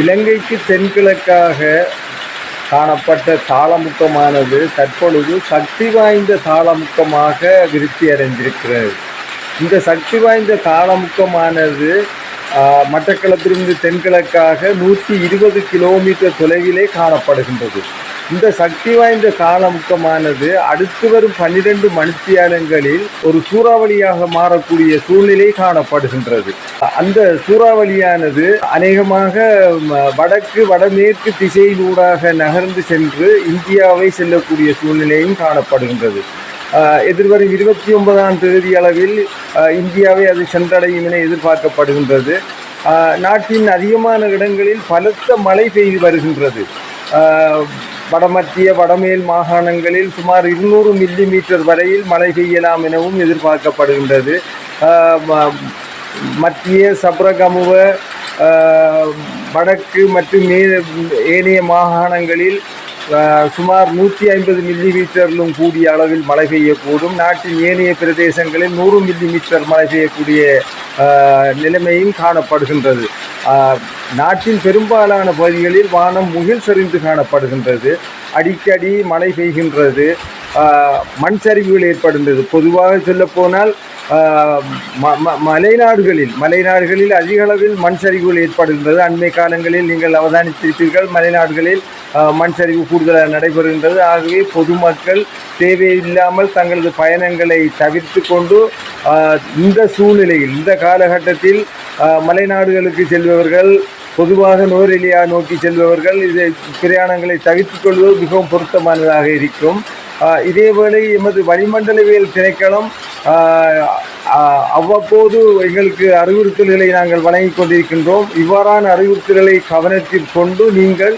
இலங்கைக்கு தென்கிழக்காக காணப்பட்ட தாளமுக்கமானது தற்பொழுது சக்தி வாய்ந்த தாளமுக்கமாக விருத்தி அடைந்திருக்கிறது இந்த சக்தி வாய்ந்த தாளமுக்கமானது மட்டக்களத்திலிருந்து மட்டக்களப்பிலிருந்து தென்கிழக்காக நூற்றி இருபது கிலோமீட்டர் தொலைவிலே காணப்படுகின்றது. இந்த சக்தி வாய்ந்த காலமுக்கமானது அடுத்து வரும் பன்னிரண்டு மணித்தியாலங்களில் ஒரு சூறாவளியாக மாறக்கூடிய சூழ்நிலை காணப்படுகின்றது. அந்த சூறாவளியானது அநேகமாக வடக்கு வடமேற்கு திசையிலூடாக நகர்ந்து சென்று இந்தியாவை செல்லக்கூடிய சூழ்நிலையும் காணப்படுகின்றது. எதிர்வரும் இருபத்தி ஒன்பதாம் தேதி அளவில் இந்தியாவை அது சென்றடையும் என எதிர்பார்க்கப்படுகின்றது. நாட்டின் அதிகமான இடங்களில் பலத்த மழை பெய்து வருகின்றது. வடமத்திய வடமேல் மாகாணங்களில் சுமார் இருநூறு மில்லி மீட்டர் வரையில் மழை பெய்யலாம் எனவும் எதிர்பார்க்கப்படுகின்றது. மத்திய சப்ரகமுவ வடக்கு மற்றும் மே ஏனைய மாகாணங்களில் சுமார் நூற்றி ஐம்பது மில்லி மீட்டரிலும் கூடிய அளவில் மழை பெய்யக்கூடும். நாட்டின் ஏனைய பிரதேசங்களில் நூறு மில்லி மீட்டர் மழை பெய்யக்கூடிய நிலைமையும் காணப்படுகின்றது. நாட்டின் பெரும்பாலான பகுதிகளில் வானம் முகில் சரிந்து காணப்படுகின்றது. அடிக்கடி மழை பெய்கின்றது. மண் சரிவுகள் ஏற்படுகின்றது. பொதுவாக சொல்லப்போனால் ம- ம- மலைநாடுகளில் மலைநாடுகளில் அதிக அளவில் மண் சரிவுகள் ஏற்படுகின்றது. அண்மை காலங்களில் நீங்கள் அவதானித்திருப்பீர்கள் மலைநாடுகளில் மண் சரிவு கூடுதலாக நடைபெறுகின்றது. ஆகவே பொதுமக்கள் தேவையில்லாமல் தங்களது பயணங்களை தவிர்த்து கொண்டு இந்த சூழ்நிலையில் இந்த காலகட்டத்தில் மலைநாடுகளுக்கு செல்பவர்கள் பொதுவாக நோரெலியா நோக்கி செல்பவர்கள் இதை பிரயாணங்களை தவிர்த்துக் கொள்வது மிகவும் பொருத்தமானதாக இருக்கும். இதேவேளை எமது வளிமண்டலவியல் திணைக்களம் அவ்வப்போது எங்களுக்கு அறிவுறுத்தல்களை நாங்கள் வழங்கி கொண்டிருக்கின்றோம். இவ்வாறான அறிவுறுத்தல்களை கவனத்தில் கொண்டு நீங்கள்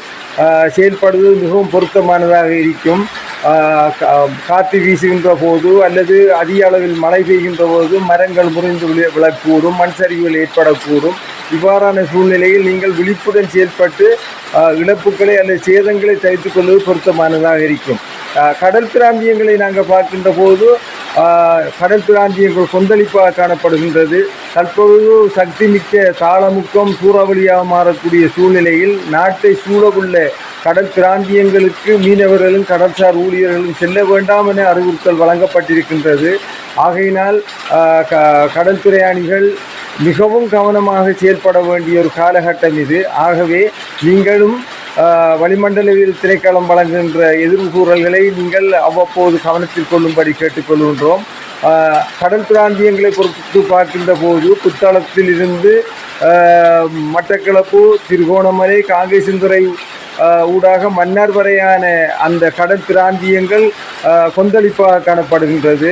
செயல்படுவது மிகவும் பொருத்தமானதாக இருக்கும். கா- காற்று வீசுகின்ற போது அல்லது அதிக அளவில் மழை பெய்கின்ற போது மரங்கள் முறிந்து விழக்கூடும் மண் சரிவுகள் ஏற்படக்கூடும். இவ்வாறான சூழ்நிலையில் நீங்கள் விழிப்புடன் செயல்பட்டு இழப்புகளை அல்லது சேதங்களை தவிர்த்துக் கொள்வது பொருத்தமானதாக இருக்கும். கடல் பிராந்தியங்களை நாங்கள் பார்க்கின்ற போது கடல் பிராந்தியங்கள் கொந்தளிப்பாக காணப்படுகின்றது. தற்பொழுது சக்தி மிக்க தாளமுக்கம் சூறாவளியாக மாறக்கூடிய சூழ்நிலையில் நாட்டை சூழவுள்ள கடல் பிராந்தியங்களுக்கு மீனவர்களும் கடற்சார் ஊழியர்களும் செல்ல வேண்டாம் என அறிவுறுத்தல் வழங்கப்பட்டிருக்கின்றது. ஆகையினால் க- கடல் பிரயாணிகள் மிகவும் கவனமாக செயல்பட வேண்டிய ஒரு காலகட்டம் இது. ஆகவே நீங்களும் வளிமண்டலவியல் திரைக்களம் வழங்குகின்ற எதிர்கூறல்களை நீங்கள் அவ்வப்போது கவனத்தில் கொள்ளும்படி கேட்டுக்கொள்கின்றோம். கடல் பிராந்தியங்களை பொறுத்து பார்க்கின்ற போது புத்தளத்தில் இருந்து மட்டக்களப்பு திருகோணமலை காங்கேசந்துறை ஊடாக மன்னார் வரையான அந்த கடல் பிராந்தியங்கள் கொந்தளிப்பாக காணப்படுகின்றது.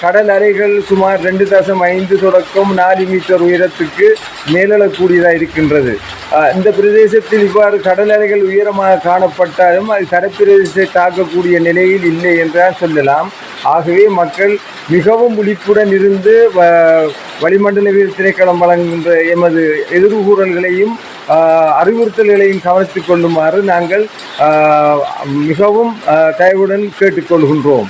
கடல் அலைகள் சுமார் ரெண்டு தசம் ஐந்து தொடக்கம் நாலு மீட்டர் உயரத்துக்கு மேலெழக்கூடியதாக இருக்கின்றது. இந்த பிரதேசத்தில் இவ்வாறு கடல் அலைகள் உயரமாக காணப்பட்டாலும் அது கடற்பிரதேசத்தை தாக்கக்கூடிய நிலையில் இல்லை என்றால் சொல்லலாம். ஆகவே மக்கள் மிகவும் விழிப்புடன் இருந்து வ- வளிமண்டலவியல் திணைக்களம் வழங்குகின்ற எமது எதிர்கூறல்களையும் அறிவுறுத்தல்களையும் கவனித்துக் கொள்ளுமாறு நாங்கள் மிகவும் தயவுடன் கேட்டுக்கொள்கின்றோம்.